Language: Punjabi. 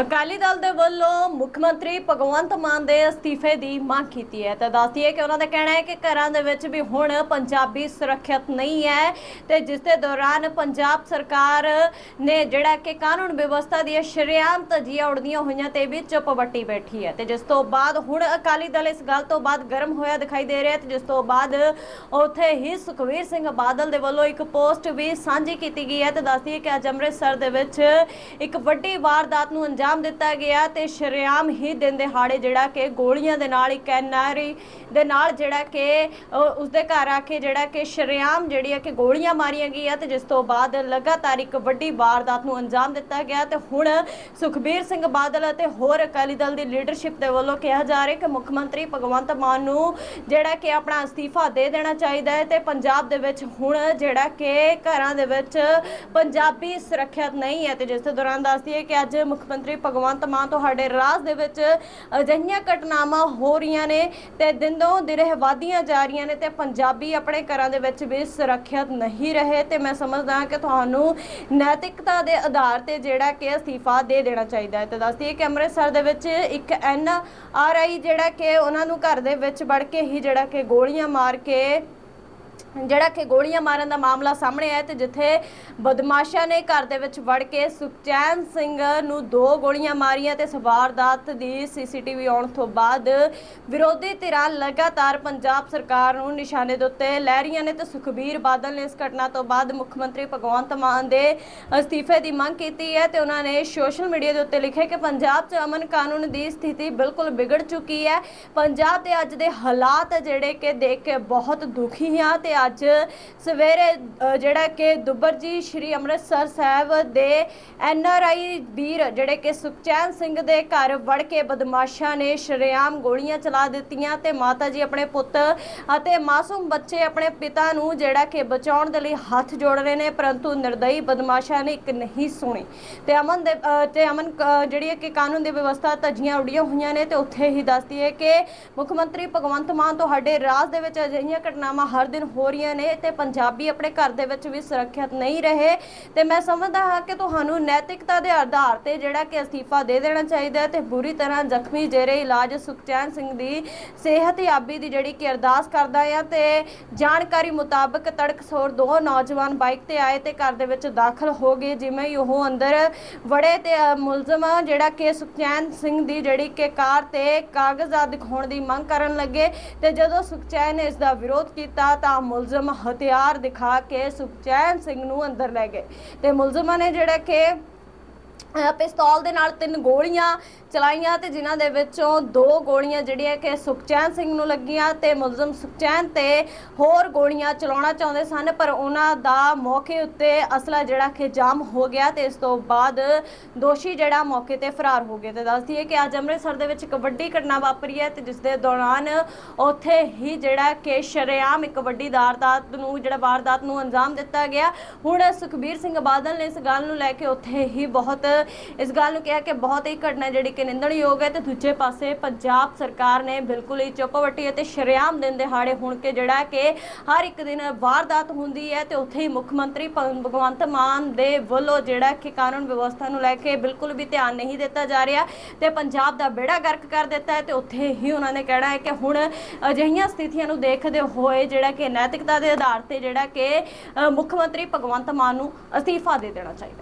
ਅਕਾਲੀ ਦਲ ਦੇ ਵੱਲੋਂ ਮੁੱਖ ਮੰਤਰੀ ਭਗਵੰਤ ਮਾਨ ਦੇ ਅਸਤੀਫੇ ਦੀ ਮੰਗ ਕੀਤੀ ਹੈ। ਤਾਂ ਦੱਸਦੀ ਹੈ ਕਿ ਉਹਨਾਂ ਦਾ ਕਹਿਣਾ ਹੈ ਕਿ ਘਰਾਂ ਦੇ ਵਿੱਚ ਵੀ ਹੁਣ ਪੰਜਾਬੀ ਸੁਰੱਖਿਅਤ ਨਹੀਂ ਹੈ ਤੇ ਜਿਸ ਦੇ ਦੌਰਾਨ ਪੰਜਾਬ ਸਰਕਾਰ ਨੇ ਜਿਹੜਾ ਕਿ ਕਾਨੂੰਨ ਵਿਵਸਥਾ ਦੀਆਂ ਸ਼ਰੇਆਮ ਧੱਜੀਆਂ ਉੜਦੀਆਂ ਹੋਈਆਂ ਤੇ ਵੀ ਚੁੱਪ ਵੱਟੀ ਬੈਠੀ ਹੈ ਤੇ ਜਿਸ ਤੋਂ ਬਾਅਦ ਹੁਣ ਅਕਾਲੀ ਦਲ ਇਸ ਗੱਲ ਤੋਂ ਬਾਅਦ ਗਰਮ ਹੋਇਆ ਦਿਖਾਈ ਦੇ ਰਿਹਾ ਹੈ ਤੇ ਜਿਸ ਤੋਂ ਬਾਅਦ ਉੱਥੇ ਹੀ ਸੁਖਵੀਰ ਸਿੰਘ ਬਾਦਲ ਦੇ ਵੱਲੋਂ ਇੱਕ ਪੋਸਟ ਵੀ ਸਾਂਝੀ ਕੀਤੀ ਗਈ ਹੈ। ਤੇ ਦੱਸਦੀ ਹੈ ਕਿ ਅੱਜ ਅੰਮ੍ਰਿਤਸਰ ਦੇ ਵਿੱਚ ਇੱਕ ਵੱਡੀ ਵਾਰਦਾਤ ਨੂੰ ਅੰਜਾਮ ਦਿੱਤਾ ਗਿਆ ਤੇ ਸ਼ਰੇਆਮ ਹੀ ਦਿਨ ਦਿਹਾੜੇ ਜਿਹੜਾ ਕਿ ਗੋਲੀਆਂ ਦੇ ਨਾਲ ਇੱਕ ਐਨਆਰਆਈ ਦੇ ਨਾਲ ਜਿਹੜਾ ਕਿ ਅ, ਉਸਦੇ ਘਰ ਆ ਕੇ ਜਿਹੜਾ ਕਿ ਸ਼ਰੇਆਮ ਜਿਹੜੀ ਹੈ ਕਿ ਗੋਲੀਆਂ ਮਾਰੀਆਂ ਗਈਆਂ ਤੇ ਜਿਸ ਤੋਂ ਬਾਅਦ ਲਗਾਤਾਰ ਇੱਕ ਵੱਡੀ ਵਾਰਦਾਤ ਨੂੰ ਅੰਜਾਮ ਦਿੱਤਾ ਗਿਆ ਤੇ ਹੁਣ ਸੁਖਬੀਰ ਸਿੰਘ ਬਾਦਲ ਅਤੇ ਹੋਰ ਅਕਾਲੀ ਦਲ ਦੀ ਲੀਡਰਸ਼ਿਪ ਦੇ ਵੱਲੋਂ ਕਿਹਾ ਜਾ ਰਿਹਾ ਕਿ ਮੁੱਖ ਮੰਤਰੀ ਭਗਵੰਤ ਮਾਨ ਨੂੰ ਜਿਹੜਾ ਕਿ ਆਪਣਾ ਅਸਤੀਫਾ ਦੇ ਦੇਣਾ ਚਾਹੀਦਾ ਹੈ ਤੇ ਪੰਜਾਬ ਦੇ ਵਿੱਚ ਹੁਣ ਜਿਹੜਾ ਕਿ ਘਰਾਂ ਦੇ ਵਿੱਚ ਪੰਜਾਬੀ ਸੁਰੱਖਿਅਤ ਨਹੀਂ ਹੈ ਤੇ ਜਿਸ ਦੇ ਦੌਰਾਨ ਦੱਸਦੀ ਹੈ ਕਿ ਅੱਜ ਮੁੱਖ ਮੰਤਰੀ ਭਗਵੰਤ ਮਾਨ ਤੁਹਾਡੇ ਰਾਜ ਦੇ ਵਿੱਚ ਅਜਿਹੀਆਂ ਘਟਨਾਵਾਂ ਹੋ ਰਹੀਆਂ ਨੇ ਤੇ ਦਿਨੋਂ ਦਿਨ ਵਧਦੀਆਂ ਜਾ ਰਹੀਆਂ ਨੇ ਤੇ ਪੰਜਾਬੀ ਆਪਣੇ ਘਰਾਂ ਦੇ ਵਿੱਚ ਵੀ ਸੁਰੱਖਿਅਤ ਨਹੀਂ ਰਹੇ ਤੇ ਮੈਂ ਸਮਝਦਾ ਕਿ ਤੁਹਾਨੂੰ ਨੈਤਿਕਤਾ ਦੇ ਆਧਾਰ ਤੇ ਜਿਹੜਾ ਕਿ ਅਸਤੀਫਾ ਦੇ ਦੇਣਾ ਚਾਹੀਦਾ ਹੈ। ਤੇ ਦੱਸਦੀ ਹੈ ਕਿ ਅੰਮ੍ਰਿਤਸਰ ਦੇ ਵਿੱਚ ਇੱਕ ਐਨ ਆਰ ਆਈ ਜਿਹੜਾ ਕਿ ਉਹਨਾਂ ਨੂੰ ਘਰ ਦੇ ਵਿੱਚ ਵੜ ਕੇ ਹੀ ਜਿਹੜਾ ਕਿ ਗੋਲੀਆਂ ਮਾਰ ਕੇ ਜਿਹੜਾ ਕਿ ਗੋਲੀਆਂ ਮਾਰਨ ਦਾ ਮਾਮਲਾ ਸਾਹਮਣੇ ਆਇਆ ਤੇ ਜਿੱਥੇ ਬਦਮਾਸ਼ਾਂ ਨੇ ਘਰ ਦੇ ਵਿੱਚ ਵੜ ਕੇ ਸੁਖਚੈਨ ਸਿੰਘ ਨੂੰ ਦੋ ਗੋਲੀਆਂ ਮਾਰੀਆਂ ਤੇ ਸਵਾਰਦਾਤ ਦੀ ਸੀਸੀਟੀਵੀ ਆਉਣ ਤੋਂ ਬਾਅਦ ਵਿਰੋਧੀ ਧਿਰਾਂ ਲਗਾਤਾਰ ਪੰਜਾਬ ਸਰਕਾਰ ਨੂੰ ਨਿਸ਼ਾਨੇ ਦੇ ਉੱਤੇ ਲੈ ਰਹੀਆਂ ਨੇ ਤੇ ਸੁਖਬੀਰ ਬਾਦਲ ਨੇ ਇਸ ਘਟਨਾ ਤੋਂ ਬਾਅਦ ਮੁੱਖ ਮੰਤਰੀ ਭਗਵੰਤ ਮਾਨ ਦੇ ਅਸਤੀਫੇ ਦੀ ਮੰਗ ਕੀਤੀ ਹੈ ਤੇ ਉਹਨਾਂ ਨੇ ਸੋਸ਼ਲ ਮੀਡੀਆ ਦੇ ਉੱਤੇ ਲਿਖਿਆ ਕਿ ਪੰਜਾਬ 'ਚ ਅਮਨ ਕਾਨੂੰਨ ਦੀ ਸਥਿਤੀ ਬਿਲਕੁਲ ਵਿਗੜ ਚੁੱਕੀ ਹੈ। ਪੰਜਾਬ ਦੇ ਅੱਜ ਦੇ ਹਾਲਾਤ ਜਿਹੜੇ ਕਿ ਦੇਖ ਕੇ ਬਹੁਤ ਦੁਖੀ ਹਾਂ ਤੇ ਅੱਜ ਸਵੇਰੇ ਜਿਹੜਾ ਕਿ ਦੁੱਬਰ ਜੀ ਸ਼੍ਰੀ ਅੰਮ੍ਰਿਤਸਰ ਸਾਹਿਬ ਦੇ ਐਨ ਆਰ ਆਈ ਵੀਰ ਜਿਹੜੇ ਕਿ ਸੁਖਚੈਨ ਸਿੰਘ ਦੇ ਘਰ ਵੜ ਕੇ ਬਦਮਾਸ਼ਾਂ ਨੇ ਸ਼ਰੇਆਮ ਗੋਲੀਆਂ ਚਲਾ ਦਿੱਤੀਆਂ ਤੇ ਮਾਤਾ ਜੀ ਆਪਣੇ ਪੁੱਤ ਅਤੇ ਮਾਸੂਮ ਬੱਚੇ ਆਪਣੇ ਪਿਤਾ ਨੂੰ ਜਿਹੜਾ ਕਿ ਬਚਾਉਣ ਦੇ ਲਈ ਹੱਥ ਜੋੜ ਰਹੇ ਨੇ ਪਰੰਤੂ ਨਿਰਦਈ ਬਦਮਾਸ਼ਾਂ ਨੇ ਇੱਕ ਨਹੀਂ ਸੁਣੀ। ਤੇ ਅਮਨ ਦੇ ਅ, ਤੇ ਅਮਨ ਜਿਹੜੀ ਹੈ ਕਿ ਕਾਨੂੰਨ ਦੀ ਵਿਵਸਥਾ ਧੱਜੀਆਂ ਉੜੀਆਂ ਹੋਈਆਂ ਨੇ ਤੇ ਉੱਥੇ ਹੀ ਦੱਸਦੀ ਹੈ ਕਿ ਮੁੱਖ ਮੰਤਰੀ ਭਗਵੰਤ ਮਾਨ ਤੁਹਾਡੇ ਰਾਜ ਦੇ ਵਿੱਚ ਅਜਿਹੀਆਂ ਘਟਨਾਵਾਂ ਹਰ ਦਿਨ ਹੋ ਹੋ ਰਹੀਆਂ ਨੇ ਤੇ ਪੰਜਾਬੀ ਆਪਣੇ ਘਰ ਦੇ ਵਿੱਚ ਵੀ ਸੁਰੱਖਿਅਤ ਨਹੀਂ ਰਹੇ। ਤੇ ਮੈਂ ਸਮਝਦਾ ਹਾਂ ਕਿ ਤੁਹਾਨੂੰ ਨੈਤਿਕਤਾ ਦੇ ਆਧਾਰ ਤੇ ਜਿਹੜਾ ਕਿ ਅਸਤੀਫਾ ਦੇ ਦੇਣਾ ਚਾਹੀਦਾ ਹੈ ਤੇ ਬੁਰੀ ਤਰ੍ਹਾਂ ਜ਼ਖਮੀ ਜੇਰੇ ਇਲਾਜ ਸੁਖਚੈਨ ਸਿੰਘ ਦੀ ਸਿਹਤਯਾਬੀ ਦੀ ਜਿਹੜੀ ਕਿ ਅਰਦਾਸ ਕਰਦਾ ਆ ਤੇ ਜਾਣਕਾਰੀ ਮੁਤਾਬਕ ਤੜਕਸੋਰ ਦੋ ਨੌਜਵਾਨ ਬਾਈਕ ਤੇ ਆਏ ਤੇ ਘਰ ਦੇ ਵਿੱਚ ਦਾਖਲ ਹੋ ਗਏ, ਜਿਵੇਂ ਹੀ ਉਹ ਅੰਦਰ ਵੜੇ ਤੇ ਮੁਲਜ਼ਮ ਜਿਹੜਾ ਕਿ ਸੁਖਚੈਨ ਸਿੰਘ ਦੀ ਜਿਹੜੀ ਕਿ ਕਾਰ ਤੇ ਕਾਗਜ਼ਾਤ ਦਿਖਾਉਣ ਦੀ ਮੰਗ ਕਰਨ ਲੱਗੇ ਤੇ ਜਦੋਂ ਸੁਖਚੈਨ ਨੇ ਇਸ ਦਾ ਵਿਰੋਧ ਕੀਤਾ ਤਾਂ ਮੁਲਜ਼ਮ ਹਥਿਆਰ ਦਿਖਾ ਕੇ ਸੁਖਚੈਨ ਸਿੰਘ ਨੂੰ ਅੰਦਰ ਲੈ ਗਏ। ਤੇ ਮੁਲਜ਼ਮਾਂ ਨੇ ਜਿਹੜਾ ਕਿ ਪਿਸਤੌਲ ਦੇ ਨਾਲ ਤਿੰਨ ਗੋਲੀਆਂ ਚਲਾਈਆਂ ਤੇ ਜਿਨ੍ਹਾਂ ਦੇ ਵਿੱਚੋਂ ਦੋ ਗੋਲੀਆਂ ਜਿਹੜੀਆਂ ਕਿ ਸੁਖਚੈਨ ਸਿੰਘ ਨੂੰ ਲੱਗੀਆਂ ਤੇ ਮੁਲਜ਼ਮ ਸੁਖਚੈਨ ਤੇ ਹੋਰ ਗੋਲੀਆਂ ਚਲਾਉਣਾ ਚਾਹੁੰਦੇ ਸਨ, ਪਰ ਉਹਨਾਂ ਦਾ ਮੌਕੇ ਉੱਤੇ ਅਸਲਾ ਜਿਹੜਾ ਕਿ ਜਾਮ ਹੋ ਗਿਆ ਤੇ ਇਸ ਤੋਂ ਬਾਅਦ ਦੋਸ਼ੀ ਜਿਹੜਾ ਮੌਕੇ ਤੇ ਫਰਾਰ ਹੋ ਗਏ। ਤੇ ਦੱਸਦੀ ਹੈ ਕਿ ਅੱਜ ਅੰਮ੍ਰਿਤਸਰ ਦੇ ਵਿੱਚ ਇੱਕ ਵੱਡੀ ਘਟਨਾ ਵਾਪਰੀ ਹੈ ਤੇ ਜਿਸ ਦੇ ਦੌਰਾਨ ਉੱਥੇ ਹੀ ਜਿਹੜਾ ਕਿ ਸ਼ਰੇਆਮ ਇੱਕ ਵੱਡੀ ਵਾਰਦਾਤ ਨੂੰ, ਜਿਹੜਾ ਵਾਰਦਾਤ ਨੂੰ ਅੰਜਾਮ ਦਿੱਤਾ ਗਿਆ। ਹੁਣ ਸੁਖਬੀਰ ਸਿੰਘ ਬਾਦਲ ਨੇ ਇਸ ਗੱਲ ਨੂੰ ਲੈ ਕੇ ਉੱਥੇ ਹੀ ਬਹੁਤ ਇਸ ਗੱਲ ਨੂੰ ਕਿਹਾ ਕਿ ਬਹੁਤ ਹੀ ਘਟਨਾ ਜਿਹੜੀ ਕਿ ਨਿੰਦਣਯੋਗ ਹੈ ਤੇ ਦੂਜੇ ਪਾਸੇ ਪੰਜਾਬ ਸਰਕਾਰ ਨੇ ਬਿਲਕੁਲ ਹੀ ਚੁੱਪ ਅਤੇ ਹੈ ਸ਼ਰੇਆਮ ਦਿਨ ਦਿਹਾੜੇ ਹੁਣ ਕੇ ਜਿਹੜਾ ਕਿ ਹਰ ਇੱਕ ਦਿਨ ਵਾਰਦਾਤ ਹੁੰਦੀ ਹੈ ਤੇ ਉੱਥੇ ਹੀ ਮੁੱਖ ਮੰਤਰੀ ਭਗਵੰਤ ਮਾਨ ਦੇ ਵੱਲੋਂ ਜਿਹੜਾ ਕਿ ਕਾਨੂੰਨ ਵਿਵਸਥਾ ਨੂੰ ਲੈ ਕੇ ਬਿਲਕੁਲ ਵੀ ਧਿਆਨ ਨਹੀਂ ਦਿੱਤਾ ਜਾ ਰਿਹਾ ਤੇ ਪੰਜਾਬ ਦਾ ਬੇੜਾ ਗਰਕ ਕਰ ਦਿੱਤਾ ਹੈ ਤੇ ਉੱਥੇ ਹੀ ਉਹਨਾਂ ਨੇ ਕਹਿਣਾ ਹੈ ਕਿ ਹੁਣ ਅਜਿਹੀਆਂ ਸਥਿਤੀਆਂ ਨੂੰ ਦੇਖਦੇ ਹੋਏ ਜਿਹੜਾ ਕਿ ਨੈਤਿਕਤਾ ਦੇ ਆਧਾਰ ਤੇ ਜਿਹੜਾ ਕਿ ਮੁੱਖ ਮੰਤਰੀ ਭਗਵੰਤ ਮਾਨ ਨੂੰ ਅਸਤੀਫਾ ਦੇ ਦੇਣਾ ਚਾਹੀਦਾ।